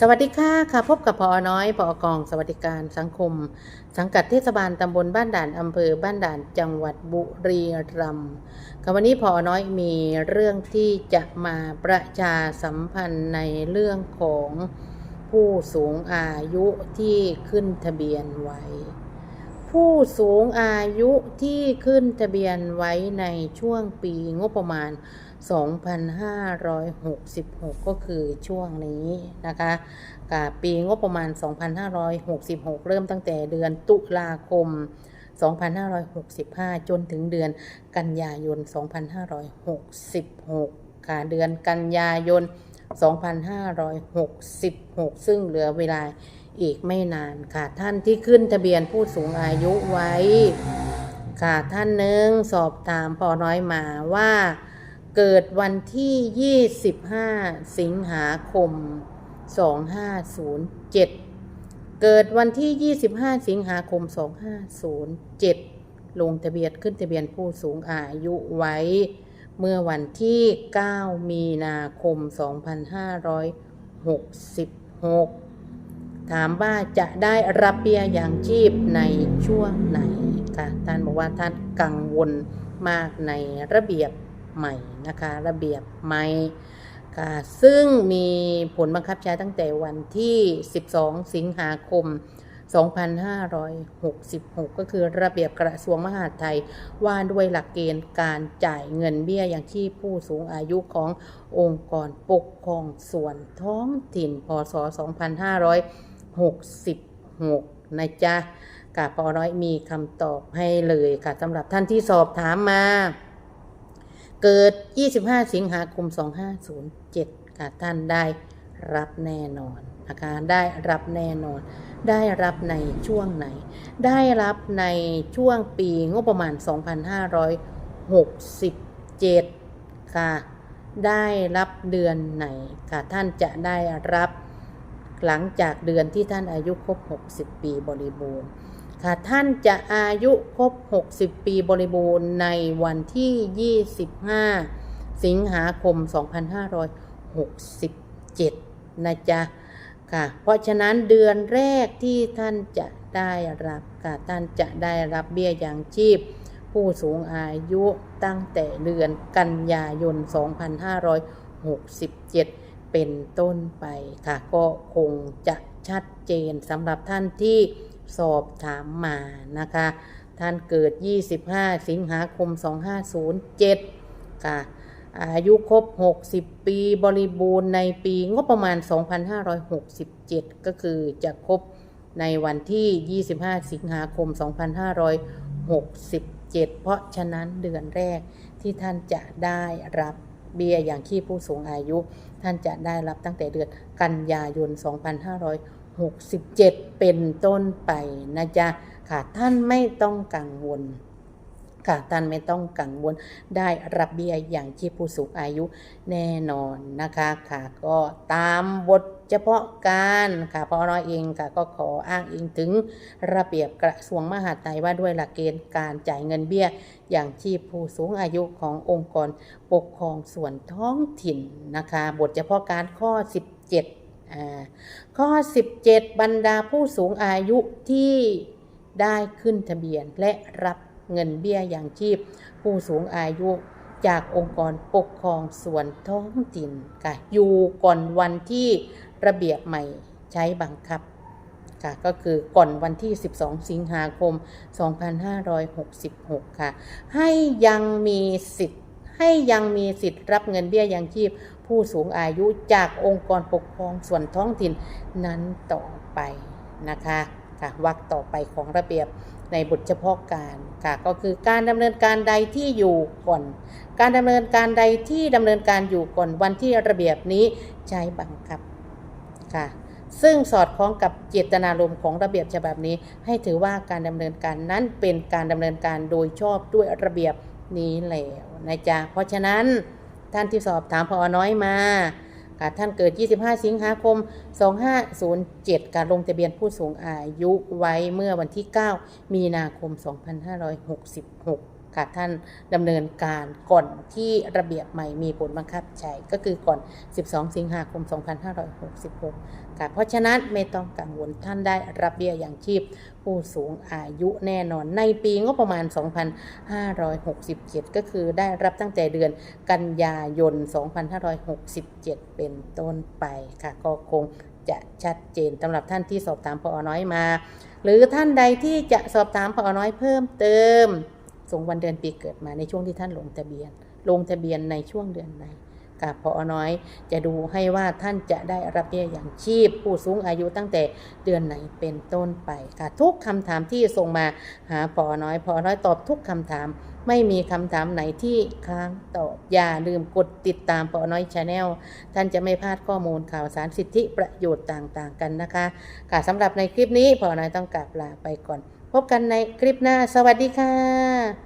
สวัสดีค่ะค่ะพบกับพอน้อยพอกองสวัสดิการสังคม สังกัดเทศบาลตำบลบ้านด่านอำเภอบ้านด่านจังหวัดบุรีรัมย์ค่ะวันนี้พอน้อยมีเรื่องที่จะมาประชาสัมพันธ์ในเรื่องของผู้สูงอายุที่ขึ้นทะเบียนไว้ ผู้สูงอายุที่ขึ้นทะเบียนไว้ในช่วงปีงบประมาณ2,566 ก็คือช่วงนี้นะคะกับปีงบประมาณ 2,566 เริ่มตั้งแต่เดือนตุลาคม 2,565 จนถึงเดือนกันยายน 2,566 ค่ะ เดือนกันยายน 2,566 ซึ่งเหลือเวลาอีกไม่นานค่ะ ท่านที่ขึ้นทะเบียนผู้สูงอายุไว้ ค่ะท่านหนึ่งสอบถามพอน้อยมาว่า เกิดวันที่ 25 สิงหาคม 2507 เกิดวันที่ 25 สิงหาคม 2507 ลงทะเบียนขึ้นทะเบียนผู้สูงอายุไว้เมื่อวันที่ 9 มีนาคม 2566 ถามว่าจะได้รับเบี้ยอย่างชีพในช่วงไหนค่ะท่านบอกว่าท่านกังวลมากในระเบียบ ใหม่นะคะระเบียบใหม่ค่ะซึ่งมีผลบังคับใช้ตั้งแต่วันที่ 12 สิงหาคม 2566 ก็คือระเบียบกระทรวงมหาดไทย ว่าด้วยหลักเกณฑ์การจ่ายเงินเบี้ยอย่างชีพผู้สูงอายุขององค์กรปกครองส่วนท้องถิ่น พศ 2566 นะจ๊ะกาพอร้อยมีคำตอบให้เลยค่ะสำหรับท่านที่สอบถามมา เกิด 25 สิงหาคม 2507 ค่ะท่านได้รับแน่นอนนะคะได้รับแน่นอน ได้รับในช่วงไหน ได้รับในช่วงปีงบประมาณ 2567 ค่ะ ได้รับเดือนไหนค่ะท่านจะได้รับหลังจากเดือนที่ท่านอายุครบ 60 ปีบริบูรณ์ ค่ะท่านจะอายุครบ 60 ปีบริบูรณ์ในวันที่ 25 สิงหาคม 2567 นะจ๊ะค่ะ เพราะฉะนั้นเดือนแรกที่ท่านจะได้รับค่ะท่านจะได้รับเบี้ยยังชีพ ผู้สูงอายุตั้งแต่เดือนกันยายน 2567 เป็นต้นไปค่ะ ก็คงจะชัดเจนสำหรับท่านที่ สอบถามมานะคะ ท่านเกิด 25 สิงหาคม 2507 ค่ะ อายุครบ 60 ปีบริบูรณ์ในปีงบประมาณ 2567 ก็คือจะครบในวันที่ 25 สิงหาคม 2567 เพราะฉะนั้นเดือนแรกที่ท่านจะได้รับเบี้ยอย่างที่ผู้สูงอายุ ท่านจะได้รับตั้งแต่เดือนกันยายน 2500 2567 เป็นต้นไปนะจ๊ะค่ะท่านไม่ต้องกังวลค่ะท่านไม่ต้องกังวลได้รับเบี้ยอย่างชีพผู้สูงอายุแน่นอนนะคะค่ะก็ตามบทเฉพาะการค่ะพอน้อยเองค่ะก็ขออ้างอิงถึงระเบียบกระทรวงมหาดไทยว่าด้วยหลักเกณฑ์การจ่ายเงินเบี้ยอย่างชีพผู้สูงอายุขององค์กรปกครองส่วนท้องถิ่นนะคะ บทเฉพาะการข้อ 17 ข้อ 17 บรรดาผู้สูงอายุที่ได้ขึ้นทะเบียนและรับเงินเบี้ยอย่างชีพ ผู้สูงอายุจากองค์กรปกครองส่วนท้องถิ่นค่ะอยู่ก่อนวันที่ระเบียบใหม่ใช้บังคับค่ะก็คือก่อนวันที่ 12 สิงหาคม 2566 ค่ะ ให้ยังมีสิทธิ ให้ยังมีสิทธิ์รับเงินเบี้ยยังชีพ ผู้สูงอายุจากองค์กรปกครองส่วนท้องถิ่นนั้นต่อไปนะคะค่ะวรรคต่อไปของระเบียบในบทเฉพาะการค่ะก็คือการดำเนินการใดที่อยู่ก่อน การดำเนินการใดที่ดำเนินการอยู่ก่อนวันที่ระเบียบนี้ใช้บังคับค่ะซึ่งสอดคล้องกับเจตนารมณ์ของระเบียบฉบับนี้ ให้ถือว่าการดำเนินการนั้นเป็นการดำเนินการโดยชอบด้วยระเบียบ นี้แล้วนะจ๊ะเพราะฉะนั้นท่านที่สอบถามพอน้อยมาค่ะท่านเกิด 25 สิงหาคม 2507 การลงทะเบียนผู้สูงอายุไว้เมื่อวันที่ 9 มีนาคม 2566 ค่ะท่านดำเนินการก่อนที่ระเบียบใหม่มีผลบังคับใช้ก็คือก่อน 12 สิงหาคม 2566 ค่ะเพราะฉะนั้นไม่ต้องกังวลท่านได้รับเบี้ยอย่างชีพผู้สูงอายุแน่นอนในปีงบประมาณ 2567 ก็คือได้รับตั้งแต่เดือนกันยายน 2567 เป็นต้นไปค่ะก็คงจะชัดเจนสำหรับท่านที่สอบถามพอน้อยมา หรือท่านใดที่จะสอบถามพอน้อยเพิ่มเติม ส่งวันเดือนปีเกิดมาในช่วงที่ท่านลงทะเบียน ลงทะเบียนในช่วงเดือนไหนกับพอน้อยจะดูให้ว่าท่านจะได้รับเบี้ยอย่างชีพ ผู้สูงอายุตั้งแต่เดือนไหนเป็นต้นไปค่ะทุกคำถามที่ส่งมาหาพอน้อยพอน้อยตอบทุกคำถาม ไม่มีคำถามไหนที่ค้างตอบอย่าลืมกดติดตามพอน้อยชาแนลท่านจะไม่พลาดข้อมูลข่าวสารสิทธิประโยชน์ต่างๆกันนะคะค่ะสำหรับในคลิปนี้พอน้อยต้องกลับลาไปก่อน พบกันในคลิปหน้า สวัสดีค่ะ